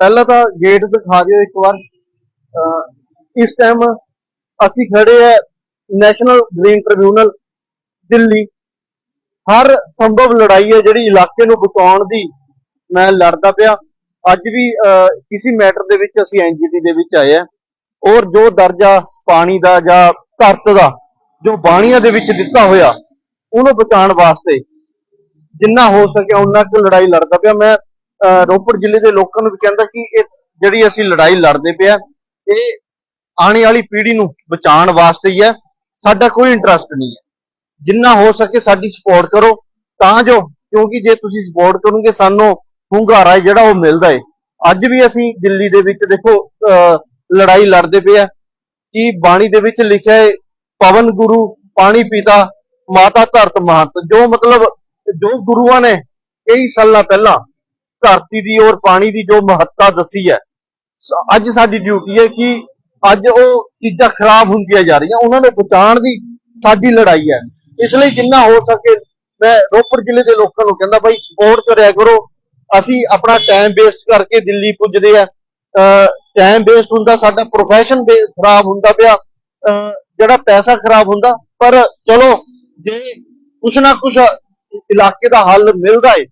ਪਹਿਲਾਂ ਤਾਂ ਗੇਟ ਦਿਖਾ ਦਿਓ ਇੱਕ ਵਾਰ। ਇਸ ਟਾਈਮ ਅਸੀਂ ਖੜੇ ਹੈ ਨੈਸ਼ਨਲ ਗ੍ਰੀਨ ਟ੍ਰਿਬਿਊਨਲ ਦਿੱਲੀ। ਹਰ ਸੰਭਵ ਲੜਾਈ ਹੈ ਜਿਹੜੀ ਇਲਾਕੇ ਨੂੰ ਬਚਾਉਣ ਦੀ ਮੈਂ ਲੜਦਾ ਪਿਆ। ਅੱਜ ਵੀ ਕਿਸੇ ਮੈਟਰ ਦੇ ਵਿੱਚ ਅਸੀਂ ਐਨਜੀਟੀ ਦੇ ਵਿੱਚ ਆਏ ਆ। ਔਰ ਜੋ ਦਰਜਾ ਪਾਣੀ ਦਾ ਜਾਂ ਧਰਤ ਦਾ ਜੋ ਬਾਣੀਆਂ ਦੇ ਵਿੱਚ ਦਿੱਤਾ ਹੋਇਆ, ਉਹਨੂੰ ਬਚਾਉਣ ਵਾਸਤੇ ਜਿੰਨਾ ਹੋ ਸਕਿਆ ਉਹਨਾਂ ਕੁ ਲੜਾਈ ਲੜਦਾ ਪਿਆ। ਮੈਂ ਰੋਪੜ ਜ਼ਿਲ੍ਹੇ ਦੇ ਲੋਕਾਂ ਨੂੰ ਵੀ ਕਹਿੰਦਾ ਕਿ ਇਹ ਜਿਹੜੀ ਅਸੀਂ ਲੜਾਈ ਲੜਦੇ ਪਿਆ ਇਹ ਆਉਣ ਵਾਲੀ ਪੀੜ੍ਹੀ ਨੂੰ ਬਚਾਉਣ ਵਾਸਤੇ ਹੀ ਹੈ। ਸਾਡਾ ਕੋਈ ਇੰਟਰਸਟ ਨਹੀਂ ਹੈ। ਜਿੰਨਾ ਹੋ ਸਕੇ ਸਾਡੀ ਸਪੋਰਟ ਕਰੋ। ਤਾਂ ਜੋ ਕਿਉਂਕਿ ਜੇ ਤੁਸੀਂ ਸਪੋਰਟ ਕਰੋਗੇ ਸਾਨੂੰ ਹੁੰਗਾਰਾ ਜਿਹੜਾ ਉਹ ਮਿਲਦਾ ਏ ਅੱਜ ਵੀ ਅਸੀਂ ਦਿੱਲੀ ਦੇ ਵਿੱਚ ਦੇਖੋ ਅਹ, ਲੜਾਈ ਲੜਦੇ ਪਏ ਆ। ਕਿ ਬਾਣੀ ਦੇ ਵਿੱਚ ਲਿਖਿਆ ਹੈ ਪਵਨ ਗੁਰੂ ਪਾਣੀ ਪਿਤਾ ਮਾਤਾ ਧਰਤ ਮਹੰਤ। ਜੋ ਮਤਲਬ ਜੋ ਗੁਰੂਆਂ ਨੇ ਕਈ ਸਾਲਾਂ ਪਹਿਲਾਂ ਧਰਤੀ ਦੀ ਔਰ ਪਾਣੀ ਦੀ ਜੋ ਮਹੱਤਤਾ ਦੱਸੀ ਹੈ। ਅੱਜ ਸਾਡੀ ਡਿਊਟੀ ਹੈ ਕਿ ਅੱਜ ਉਹ ਚੀਜ਼ਾਂ ਖਰਾਬ ਹੁੰਦੀਆਂ ਜਾ ਰਹੀਆਂ ਉਹਨਾਂ ਨੂੰ ਬਚਾਉਣ ਦੀ ਸਾਡੀ ਲੜਾਈ ਹੈ। ਇਸ ਲਈ ਜਿੰਨਾ ਹੋ ਸਕੇ ਮੈਂ ਰੋਪੜ ਜ਼ਿਲ੍ਹੇ ਦੇ ਲੋਕਾਂ ਨੂੰ ਕਹਿੰਦਾ ਬਾਈ ਸਪੋਰਟ ਕਰਿਆ ਕਰੋ। ਅਸੀਂ ਆਪਣਾ ਟਾਈਮ ਵੇਸਟ ਕਰਕੇ ਦਿੱਲੀ ਪੁੱਜਦੇ ਆ ਟਾਈਮ ਵੇਸਟ ਹੁੰਦਾ ਸਾਡਾ ਪ੍ਰੋਫੈਸ਼ਨ ਖਰਾਬ ਹੁੰਦਾ ਪਿਆ। ਅਹ, ਜਿਹੜਾ ਪੈਸਾ ਖਰਾਬ ਹੁੰਦਾ ਪਰ ਚਲੋ ਜੇ ਕੁਛ ਨਾ ਕੁਛ ਇਲਾਕੇ ਦਾ ਹੱਲ ਮਿਲਦਾ ਏ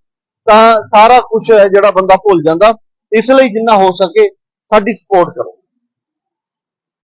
ਤਾਂ ਸਾਰਾ ਕੁਝ ਜਿਹੜਾ ਬੰਦਾ ਭੁੱਲ ਜਾਂਦਾ, ਇਸ ਲਈ ਜਿੰਨਾ ਹੋ ਸਕੇ ਸਾਡੀ ਸਪੋਰਟ ਕਰੋ।